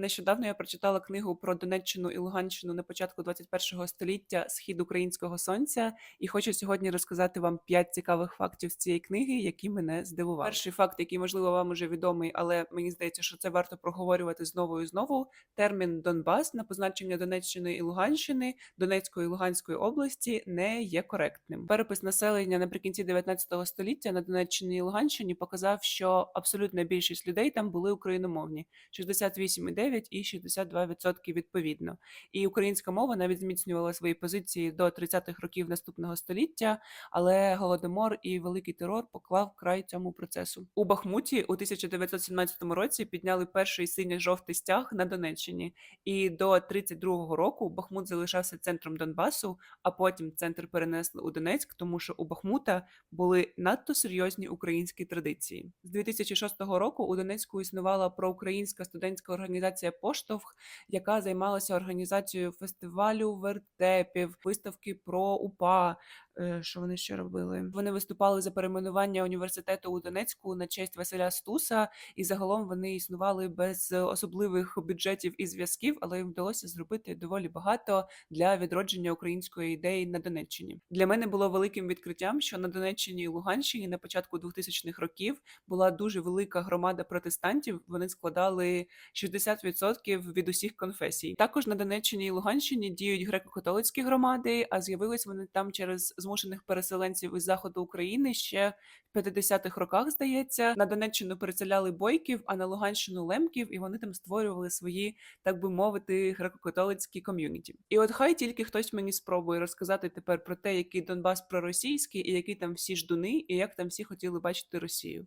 Нещодавно я прочитала книгу про Донеччину і Луганщину на початку 21 століття Схід українського сонця, і хочу сьогодні розказати вам п'ять цікавих фактів з цієї книги, які мене здивували. Перший факт, який можливо вам уже відомий, але мені здається, що це варто проговорювати знову і знову. Термін Донбас на позначення Донеччини і Луганщини, Донецької і Луганської області не є коректним. Перепис населення наприкінці 19 століття на Донеччині і Луганщині показав, що абсолютна більшість людей там були україномовні 68,9% і 62% відповідно. І українська мова навіть зміцнювала свої позиції до 30-х років наступного століття, але голодомор і великий терор поклав край цьому процесу. У Бахмуті у 1917 році підняли перший синьо-жовтий стяг на Донеччині, і до 32-го року Бахмут залишався центром Донбасу, а потім центр перенесли у Донецьк, тому що у Бахмута були надто серйозні українські традиції. З 2006 року у Донецьку існувала проукраїнська студентська організація Поштовх, яка займалася організацією фестивалю вертепів, виставки про УПА. Е, Що вони ще робили? Вони виступали за перейменування університету у Донецьку на честь Василя Стуса, і загалом вони існували без особливих бюджетів і зв'язків, але їм вдалося зробити доволі багато для відродження української ідеї на Донеччині. Для мене було великим відкриттям, що на Донеччині і Луганщині на початку 2000-х років була дуже велика громада протестантів. Вони складали 60% від усіх конфесій. Також на Донеччині і Луганщині діють греко-католицькі громади, а з'явились вони там через змушених переселенців із заходу України ще в 50-х роках. Здається, на Донеччину переселяли бойків, а на Луганщину лемків, і вони там створювали свої, так би мовити, греко-католицькі ком'юніті. І от хай тільки хтось мені спробує розказати тепер про те, який Донбас проросійський, і які там всі ждуни, і як там всі хотіли бачити Росію.